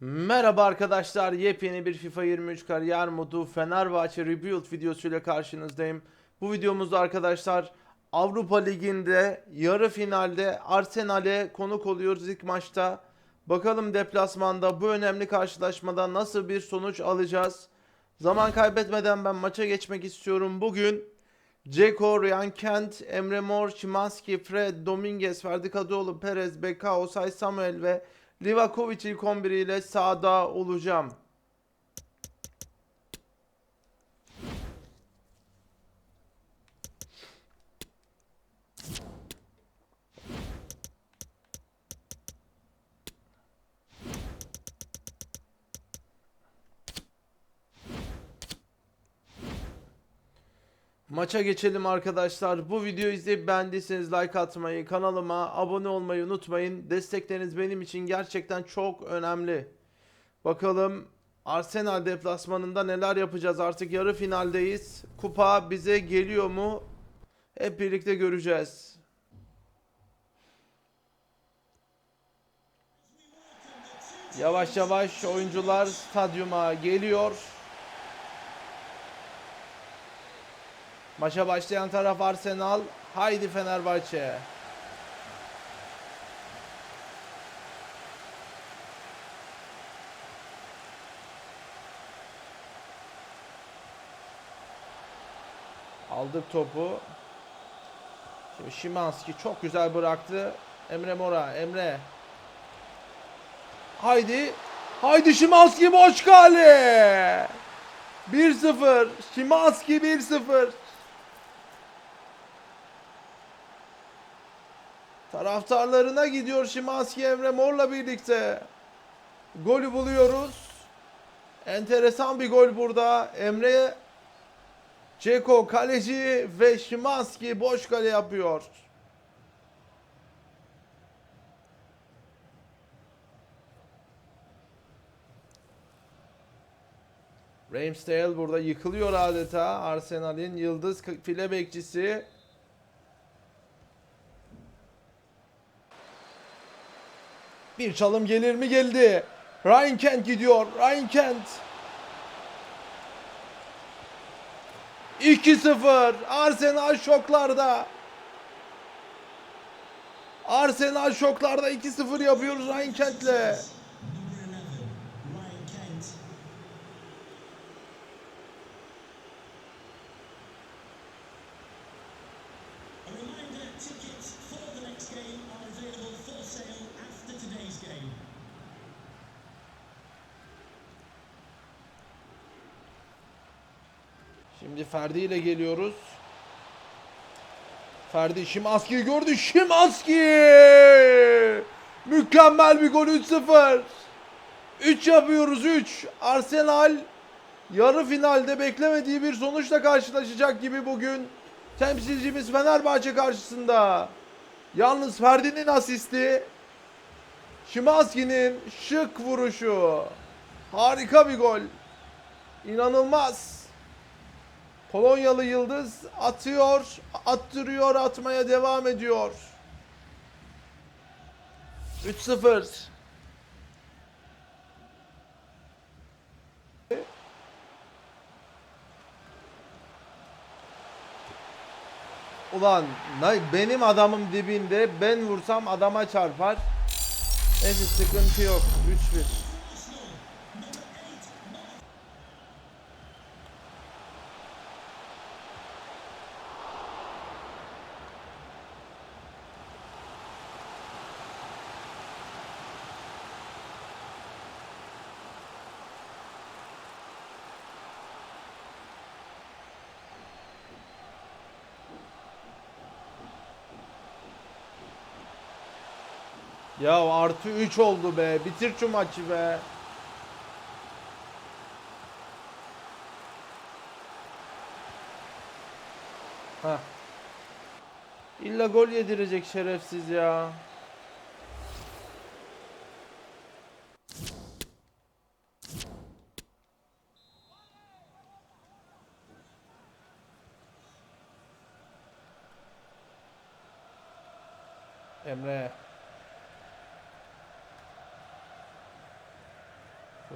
Merhaba arkadaşlar. Yepyeni bir FIFA 23 kariyer modu Fenerbahçe Rebuild videosuyla karşınızdayım. Bu videomuzda arkadaşlar Avrupa Ligi'nde yarı finalde Arsenal'e konuk oluyoruz ilk maçta. Bakalım deplasmanda bu önemli karşılaşmada nasıl bir sonuç alacağız. Zaman kaybetmeden ben maça geçmek istiyorum. Bugün Ceko, Ryan Kent, Emre Mor, Szymanski, Fred, Dominguez, Ferdi Kadıoğlu, Perez, Beka, Osay Samuel ve Livakovic ilk 11 ile sahada olacağım. Maça geçelim arkadaşlar. Bu videoyu izleyip beğendiyseniz like atmayı, kanalıma abone olmayı unutmayın. Destekleriniz benim için gerçekten çok önemli. Bakalım Arsenal deplasmanında neler yapacağız? Artık yarı finaldeyiz. Kupa bize geliyor mu? Hep birlikte göreceğiz. Yavaş yavaş oyuncular stadyuma geliyor. Maça başlayan taraf Arsenal. Haydi Fenerbahçe. Aldık topu. Şimdi Şimanski çok güzel bıraktı. Emre Mora. Emre. Haydi. Haydi Şimanski boş kale. 1-0. Şimanski 1-0. Taraftarlarına gidiyor Şimanski Emre Mor'la birlikte. Golü buluyoruz. Enteresan bir gol burada. Emre Ceko kaleci ve Şimanski boş kale yapıyor. Ramsdale burada yıkılıyor adeta. Arsenal'in yıldız file bekçisi. Bir çalım gelir mi geldi. Ryan Kent gidiyor. Ryan Kent. 2-0. Arsenal şoklarda. Arsenal şoklarda 2-0 yapıyoruz Ryan Kent'le. Şimdi Ferdi ile geliyoruz. Ferdi Şimanski'yi gördü. Şimanski! Mükemmel bir gol 3-0. 3 yapıyoruz 3. Arsenal yarı finalde beklemediği bir sonuçla karşılaşacak gibi bugün. Temsilcimiz Fenerbahçe karşısında. Yalnız Ferdi'nin asisti. Şimanski'nin şık vuruşu. Harika bir gol. İnanılmaz. Polonyalı Yıldız atıyor, attırıyor, atmaya devam ediyor. 3-0. Ulan benim adamım dibinde ben vursam adama çarpar. Neyse sıkıntı yok. 3-1. Ya artı 3 oldu be. Bitir şu maçı be. Heh. İlla gol yedirecek şerefsiz ya. Emre.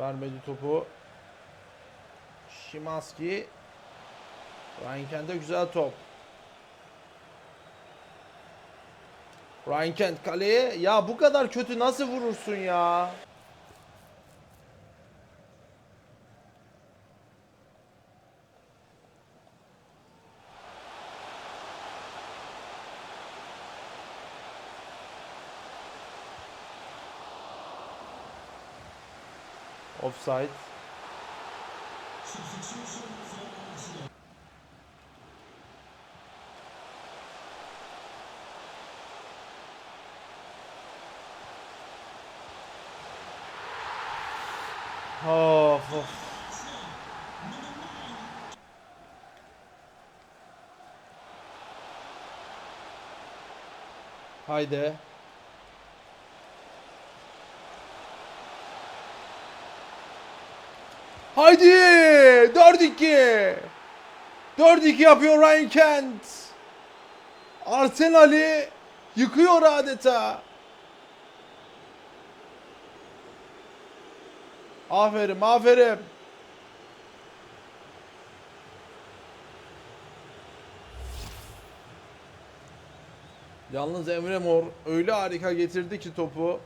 Vermedi topu. Şimanski. Ryan güzel top. Ryan kaleye. Ya bu kadar kötü nasıl vurursun ya? Offside. Of of. Haydi. Haydi! 4-2. 4-2 yapıyor Ryan Kent. Arsenal'i yıkıyor adeta. Aferin, aferin. Yalnız Emre Mor öyle harika getirdi ki topu.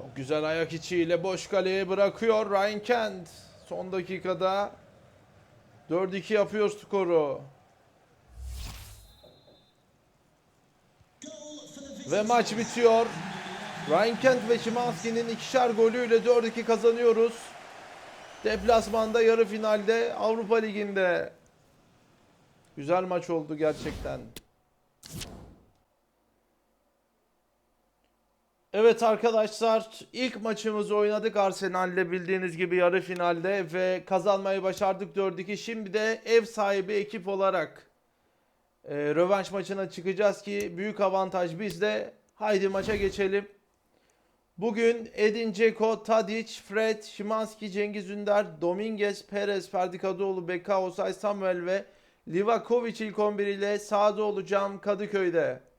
Çok güzel ayak içiyle boş kaleye bırakıyor Ryan Kent. Son dakikada 4-2 yapıyor skoru. Ve maç bitiyor. Ryan Kent ve Şimanski'nin ikişer golüyle 4-2 kazanıyoruz. Deplasmanda yarı finalde Avrupa Ligi'nde. Güzel maç oldu gerçekten. Evet arkadaşlar ilk maçımızı oynadık Arsenal'le bildiğiniz gibi yarı finalde ve kazanmayı başardık 4-2. Şimdi de ev sahibi ekip olarak e, rövanş maçına çıkacağız ki büyük avantaj bizde. Haydi maça geçelim. Bugün Edin Dzeko, Tadic, Fred, Şimanski, Cengiz Ünder, Dominguez, Perez, Ferdi Kadıoğlu, Beka, Osay Samuel ve Livakovic ilk 11 ile sahada olacağım Kadıköy'de.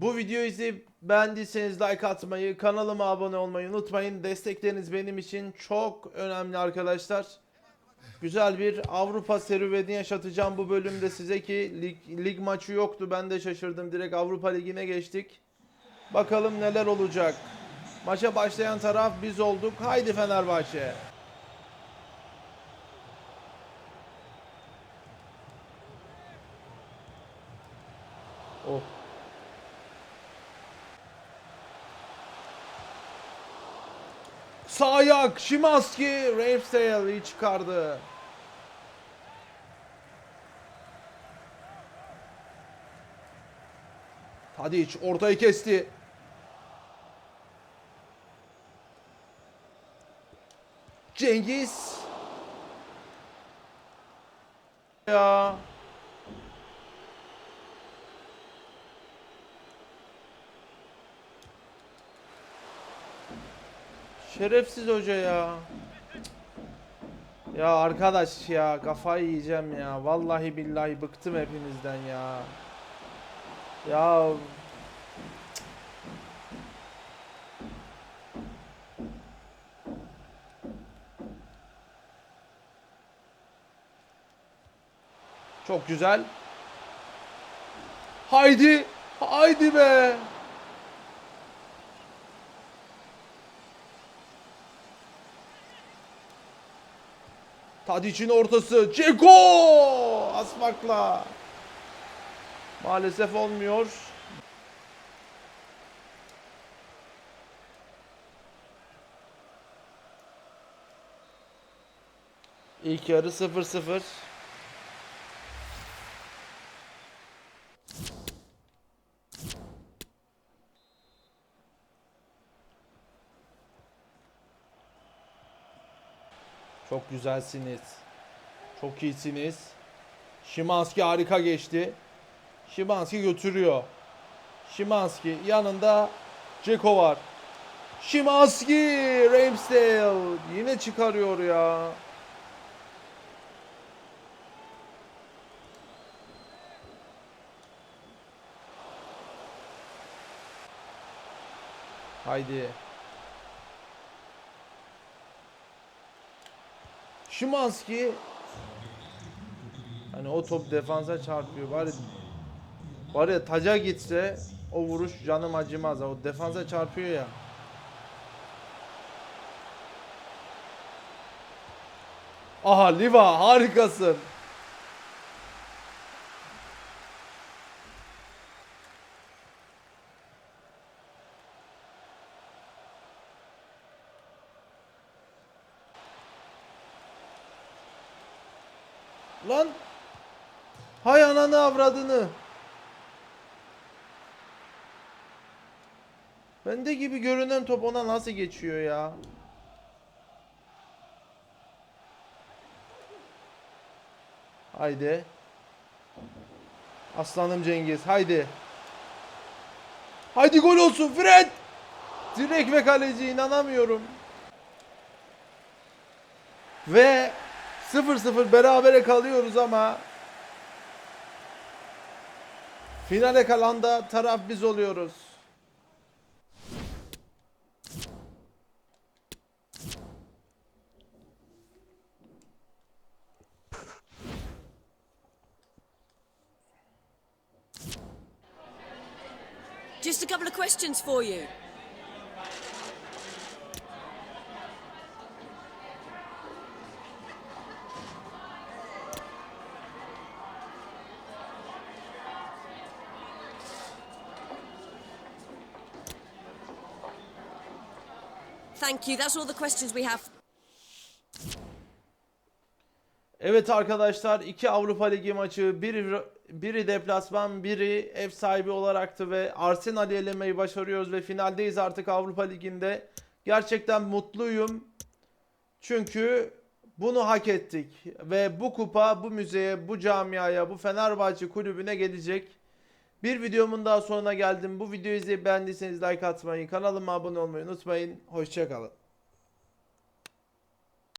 Bu videoyu izleyip beğendiyseniz like atmayı, kanalıma abone olmayı unutmayın. Destekleriniz benim için çok önemli arkadaşlar. Güzel bir Avrupa serüveni yaşatacağım bu bölümde size ki lig, lig maçı yoktu. Ben de şaşırdım. Direkt Avrupa Ligi'ne geçtik. Bakalım neler olacak. Maça başlayan taraf biz olduk. Haydi Fenerbahçe. Sağ ayak Şimanski Ramsdale'i çıkardı. Tadic ortayı kesti. Cengiz. Ya. Şerefsiz hoca ya. Ya arkadaş ya kafayı yiyeceğim ya. Vallahi billahi bıktım hepinizden ya. Ya Çok güzel. Haydi. Haydi be. Tadic'in ortası. Ceko! Asmakla. Maalesef olmuyor. İlk yarı 0-0. Çok güzelsiniz. Çok iyisiniz. Şimanski harika geçti. Şimanski götürüyor. Şimanski yanında Ceko var. Şimanski, Ramsdale yine çıkarıyor ya. Haydi. Şimanski Hani o top defansa çarpıyor. Bari var ya taca gitse o vuruş canım acımaz. O defansa çarpıyor ya. Aha Liva harikasın. Ananı avradını. Bende gibi görünen top ona nasıl geçiyor ya? Haydi. Aslanım Cengiz. Haydi. Haydi gol olsun Fred. Direkt ve kaleci inanamıyorum. Ve 0-0 berabere kalıyoruz ama Finale kalan da taraf biz oluyoruz. Just a couple of questions for you. Thank you. That's all the questions we have. Evet arkadaşlar iki Avrupa Ligi maçı biri, biri deplasman biri ev sahibi olaraktı ve Arsenal'i elemeyi başarıyoruz ve finaldeyiz artık Avrupa Ligi'nde. Gerçekten mutluyum. Çünkü bunu hak ettik ve bu kupa bu müzeye, bu camiaya, bu Fenerbahçe kulübüne gelecek. Bir videomun daha sonuna geldim. Bu videoyu izleyip beğendiyseniz like atmayı, kanalıma abone olmayı unutmayın. Hoşçakalın.